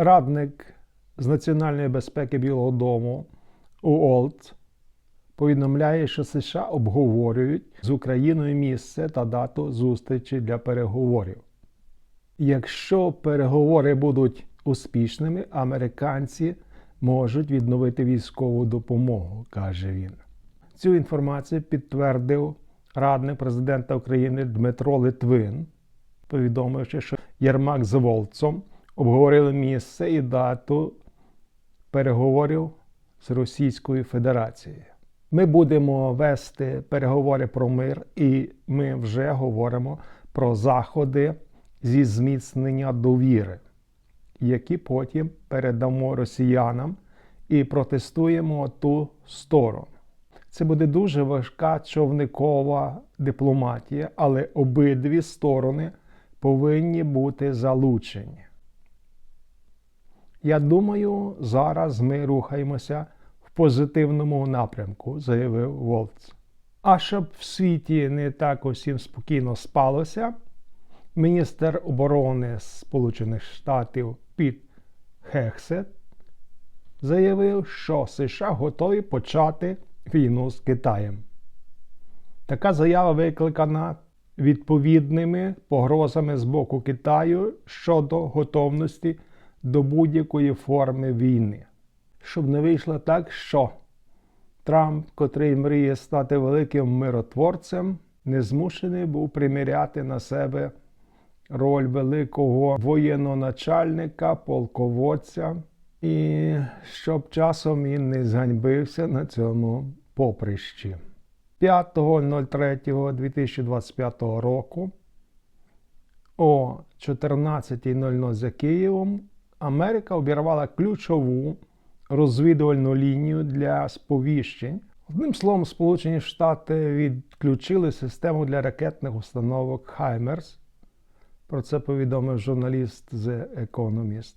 Радник з національної безпеки Білого Дому Уолт повідомляє, що США обговорюють з Україною місце та дату зустрічі для переговорів. Якщо переговори будуть успішними, американці можуть відновити військову допомогу, каже він. Цю інформацію підтвердив радник президента України Дмитро Литвин, повідомивши, що Єрмак з Волцом обговорили місце і дату переговорів з Російською Федерацією. Ми будемо вести переговори про мир, і ми вже говоримо про заходи зі зміцнення довіри, які потім передамо росіянам і протестуємо ту сторону. Це буде дуже важка човникова дипломатія, але обидві сторони повинні бути залучені. Я думаю, зараз ми рухаємося в позитивному напрямку, заявив Волц. А щоб в світі не так усім спокійно спалося, міністр оборони Сполучених Штатів Піт Хексет заявив, що США готові почати війну з Китаєм. Така заява викликана відповідними погрозами з боку Китаю щодо готовності до будь-якої форми війни. Щоб не вийшло так, що Трамп, котрий мріє стати великим миротворцем, не змушений був приміряти на себе роль великого воєноначальника, полководця, і щоб часом він не зганьбився на цьому поприщі. 5.03.2025 року о 14.00 за Києвом Америка обірвала ключову розвідувальну лінію для сповіщень. Одним словом, Сполучені Штати відключили систему для ракетних установок Хаймерс. Про це повідомив журналіст The Economist.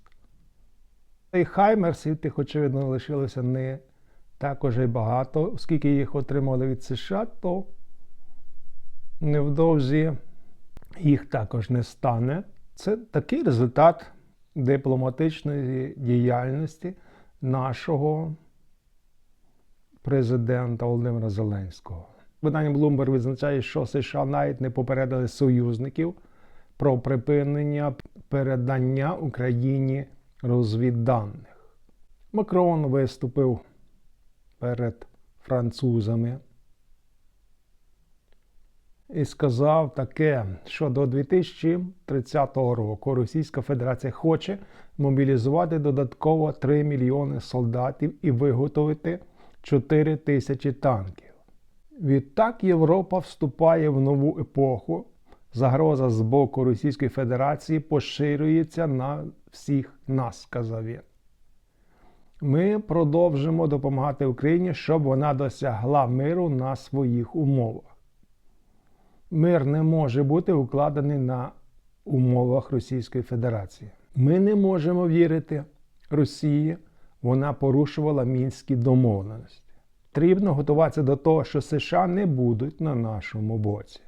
І Хаймерсів тих, очевидно, лишилося не також і багато, оскільки їх отримали від США, то невдовзі їх також не стане. Це такий результат дипломатичної діяльності нашого президента Володимира Зеленського. Видання Bloomberg відзначає, що США навіть не попередили союзників про припинення передання Україні розвідданих. Макрон виступив перед французами і сказав таке, що до 2030 року Російська Федерація хоче мобілізувати додатково 3 мільйони солдатів і виготовити 4 тисячі танків. Відтак Європа вступає в нову епоху. Загроза з боку Російської Федерації поширюється на всіх нас, сказав він. Ми продовжимо допомагати Україні, щоб вона досягла миру на своїх умовах. Мир не може бути укладений на умовах Російської Федерації. Ми не можемо вірити Росії, вона порушувала мінські домовленості. Потрібно готуватися до того, що США не будуть на нашому боці.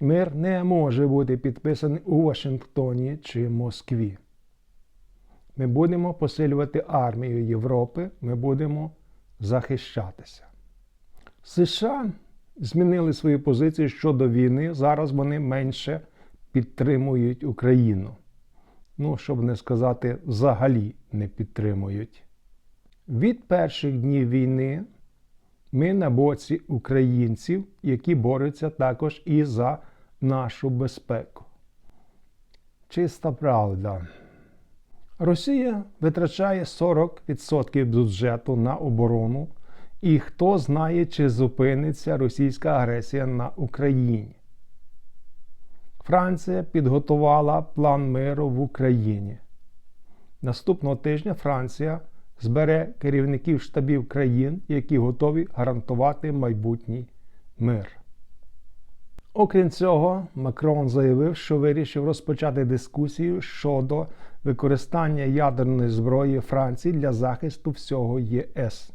Мир не може бути підписаний у Вашингтоні чи Москві. Ми будемо посилювати армію Європи, ми будемо захищатися. США змінили свою позицію щодо війни. Зараз вони менше підтримують Україну. Ну, щоб не сказати, взагалі не підтримують. Від перших днів війни ми на боці українців, які борються також і за нашу безпеку. Чиста правда. Росія витрачає 40% бюджету на оборону, і хто знає, чи зупиниться російська агресія на Україні. Франція підготувала план миру в Україні. Наступного тижня Франція збере керівників штабів країн, які готові гарантувати майбутній мир. Окрім цього, Макрон заявив, що вирішив розпочати дискусію щодо використання ядерної зброї Франції для захисту всього ЄС.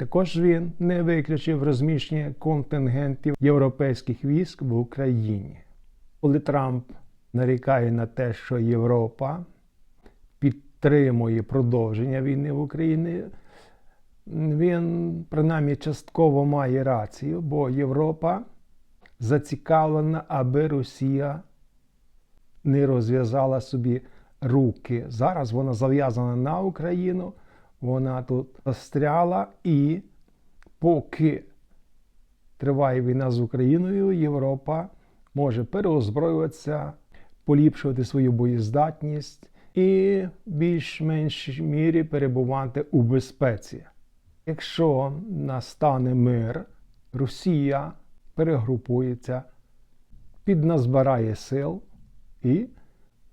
Також він не виключив розміщення контингентів європейських військ в Україні. Коли Трамп нарікає на те, що Європа підтримує продовження війни в Україні, він принаймні частково має рацію, бо Європа зацікавлена, аби Росія не розв'язала собі руки. Зараз вона зав'язана на Україну, вона тут застряла, і поки триває війна з Україною, Європа може переозброюватися, поліпшувати свою боєздатність і в більш-менш мірі перебувати у безпеці. Якщо настане мир, Росія перегрупується, підназбирає сил і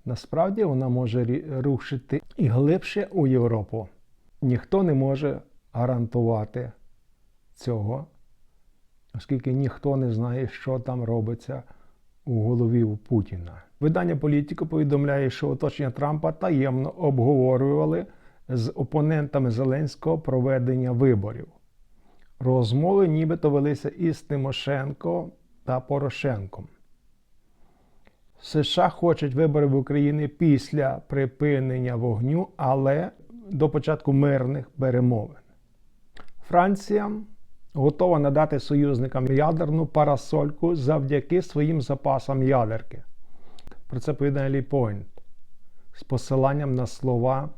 насправді вона може рушити і глибше у Європу. Ніхто не може гарантувати цього, оскільки ніхто не знає, що там робиться у голові у Путіна. Видання Політіко повідомляє, що оточення Трампа таємно обговорювали з опонентами Зеленського проведення виборів. Розмови нібито велися із Тимошенко та Порошенком. США хочуть вибори в Україні після припинення вогню, але до початку мирних перемовин. Франція готова надати союзникам ядерну парасольку завдяки своїм запасам ядерки. Про це повідомляє Ліпойнт з посиланням на слова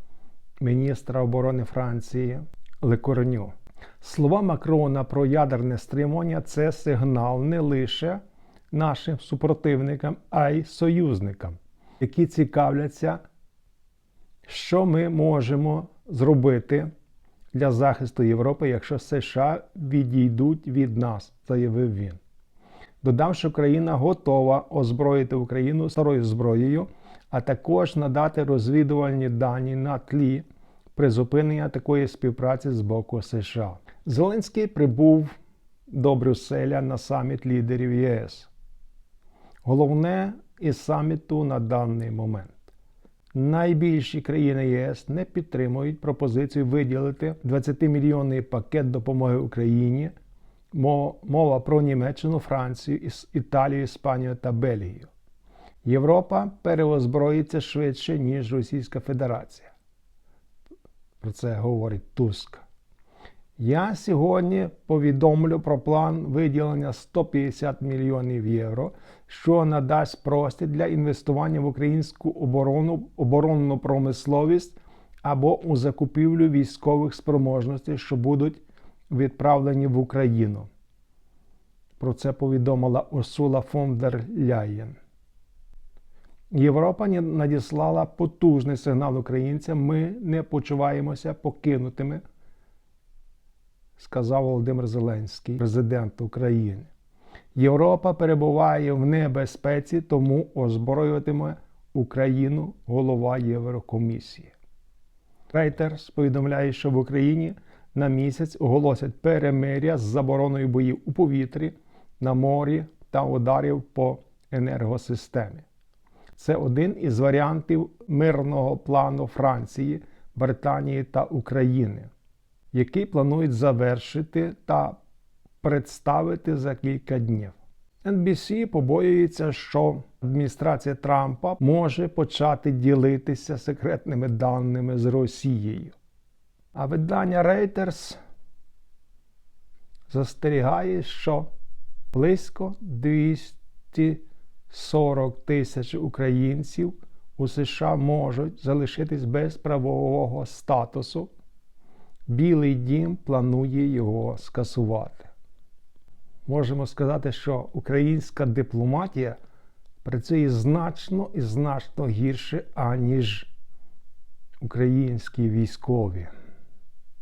міністра оборони Франції Лекорню. Слова Макрона про ядерне стримування це сигнал не лише нашим супротивникам, а й союзникам, які цікавляться, що ми можемо зробити для захисту Європи, якщо США відійдуть від нас, заявив він. Додав, що країна готова озброїти Україну старою зброєю, а також надати розвідувальні дані на тлі призупинення такої співпраці з боку США. Зеленський прибув до Брюсселя на саміт лідерів ЄС. Головне із саміту на даний момент. Найбільші країни ЄС не підтримують пропозицію виділити 20-мільйонний пакет допомоги Україні. Мова про Німеччину, Францію, Італію, Іспанію та Бельгію. Європа переозброїться швидше, ніж Російська Федерація. Про це говорить Туск. Я сьогодні повідомлю про план виділення 150 мільйонів євро, що надасть простір для інвестування в українську оборону, оборонну промисловість або у закупівлю військових спроможностей, що будуть відправлені в Україну. Про це повідомила Урсула фон дер Ляєн. Європа надіслала потужний сигнал українцям. Ми не почуваємося покинутими сказав Володимир Зеленський, президент України. Європа перебуває в небезпеці, тому озброюватиме Україну голова Єврокомісії. Рейтерс повідомляє, що в Україні на місяць оголосять перемиря з забороною боїв у повітрі, на морі та ударів по енергосистемі. Це один із варіантів мирного плану Франції, Британії та України який планують завершити та представити за кілька днів. NBC побоюється, що адміністрація Трампа може почати ділитися секретними даними з Росією. А видання Reuters застерігає, що близько 240 тисяч українців у США можуть залишитись без правового статусу. Білий дім планує його скасувати. Можемо сказати, що українська дипломатія працює значно і значно гірше, аніж українські військові.